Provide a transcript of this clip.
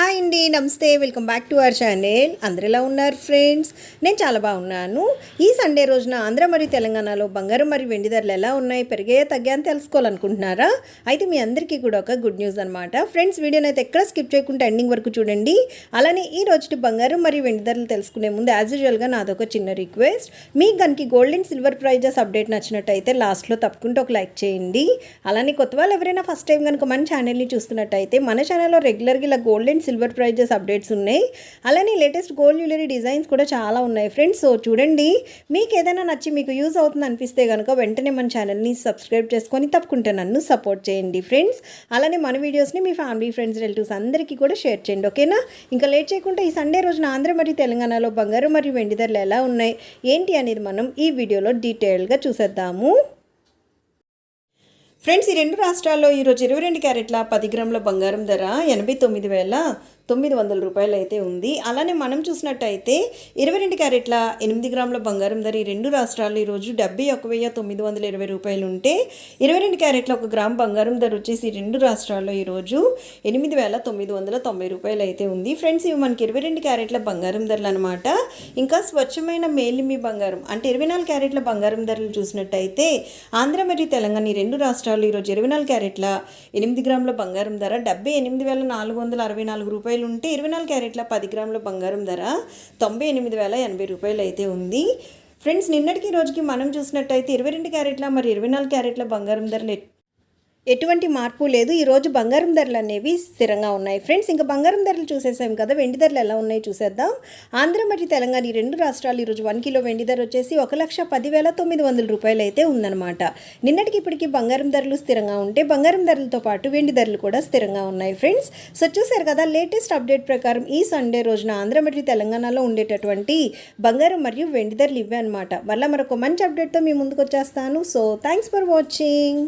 Hi అండి నమస్తే. Welcome back to our channel. అందరు ఎలా ఉన్నారు ఫ్రెండ్స్? నేను చాలా బాగున్నాను. ఈ సండే రోజున ఆంధ్ర మరియు తెలంగాణలో బంగారం మరియు వెండి ధరలు ఎలా ఉన్నాయి పెరిగాయా తగ్గా అని తెలుసుకోవాలనుకుంటున్నారా? అయితే మీ అందరికీ కూడా ఒక గుడ్ న్యూస్ అనమాట ఫ్రెండ్స్ వీడియోని అయితే ఎక్కడ స్కిప్ చేయకుండా ఎండింగ్ వరకు చూడండి. అలానే ఈ రోజు బంగారం మరియు వెండి ధరలు తెలుసుకునే ముందు యాజ్ యూజువల్గా నాదొక చిన్న రిక్వెస్ట్ మీకు కనుక gold and silver prizes update నచ్చినట్టయితే లాస్ట్లో తప్పకుండా ఒక లైక్ చేయండి. అలానే కొత్త వాళ్ళు ఎవరైనా ఫస్ట్ టైం కనుక మన ఛానల్ని చూస్తున్నట్టయితే మన ఛానల్లో రెగ్యులర్గా ఇలా gold and silver prizes updates ఉన్నాయి. అలానే లేటెస్ట్ గోల్డ్ జ్యువెలరీ డిజైన్స్ కూడా చాలా ఉన్నాయి. ఫ్రెండ్స్ సో చూడండి మీకు ఏదైనా నచ్చి మీకు యూజ్ అవుతుంది అనిపిస్తే కనుక వెంటనే మన ఛానల్ని సబ్స్క్రైబ్ చేసుకొని తప్పకుండా నన్ను సపోర్ట్ చేయండి. ఫ్రెండ్స్ అలానే మన వీడియోస్ని మీ ఫ్యామిలీ ఫ్రెండ్స్ రిలేటివ్స్ అందరికీ కూడా షేర్ చేయండి ఓకేనా? ఇంకా లేట్ చేయకుండా ఈ సండే రోజున ఆంధ్ర మరియు తెలంగాణలో బంగారు మరియు వెండి ధరలు ఎలా ఉన్నాయి? ఏంటి అనేది మనం ఈ వీడియోలో డీటెయిల్గా చూసేద్దాము. ఫ్రెండ్స్ ఈ రెండు రాష్ట్రాల్లో ఈరోజు ఇరవై రెండు క్యారెట్ల పది గ్రాముల బంగారం ధర ఎనభై తొమ్మిది వేల తొమ్మిది వందల రూపాయలు అయితే ఉంది. అలానే మనం చూసినట్టయితే ఇరవై రెండు క్యారెట్ల ఎనిమిది గ్రాముల బంగారం ధర ఈ రెండు రాష్ట్రాల్లో ఈరోజు డెబ్బై ఒక వెయ్యి తొమ్మిది వందల ఇరవై రూపాయలు ఉంటే ఇరవై రెండు క్యారెట్ల ఒక గ్రామ్ బంగారం ధర వచ్చేసి రెండు రాష్ట్రాల్లో ఈరోజు ఎనిమిది వేల తొమ్మిది వందల తొంభై రూపాయలు అయితే ఉంది. ఫ్రెండ్స్ ఇవి మనకి ఇరవై రెండు క్యారెట్ల బంగారం ధరలు అనమాట ఇంకా స్వచ్ఛమైన మేలిమి బంగారం అంటే ఇరవై నాలుగు క్యారెట్ల బంగారం ధరలు చూసినట్టయితే ఆంధ్ర మరియు తెలంగాణ ఈ రెండు రాష్ట్రాలు ఈరోజు ఇరవై నాలుగు క్యారెట్ల ఎనిమిది గ్రాముల బంగారం ధర డెబ్బై ఎనిమిది వేల నాలుగు వందల అరవై నాలుగు రూపాయలు ఉంటే ఇరవై నాలుగు క్యారెట్ల పది గ్రాముల బంగారం ధర తొంభై ఎనిమిది వేల ఎనభై రూపాయలు అయితే ఉంది. ఫ్రెండ్స్ నిన్నటికి రోజుకి మనం చూసినట్టయితే ఇరవై రెండు క్యారెట్ల మరి ఇరవై నాలుగు క్యారెట్ల బంగారం ధరలు ఎటువంటి మార్పు లేదు. ఈరోజు బంగారం ధరలు అనేవి స్థిరంగా ఉన్నాయి. ఫ్రెండ్స్ ఇంకా బంగారం ధరలు చూసేసాం కదా. వెండి ధరలు ఎలా ఉన్నాయో చూసేద్దాం. ఆంధ్ర మరియు తెలంగాణ ఈ రెండు రాష్ట్రాలు ఈరోజు వన్ కిలో వెండి ధర వచ్చేసి ఒక లక్ష పదివేల తొమ్మిది వందల రూపాయలు అయితే ఉందన్నమాట. నిన్నటికి ఇప్పటికి బంగారం ధరలు స్థిరంగా ఉంటే బంగారం ధరలతో పాటు వెండి ధరలు కూడా స్థిరంగా ఉన్నాయి ఫ్రెండ్స్. సో చూసారు కదా లేటెస్ట్ అప్డేట్ ప్రకారం ఈ సండే రోజున ఆంధ్ర మరియు తెలంగాణలో ఉండేటటువంటి బంగారం మరియు వెండి ధరలు ఇవే అనమాట మళ్ళీ మరొక మంచి అప్డేట్తో మీ ముందుకు వచ్చేస్తాను. So thanks for watching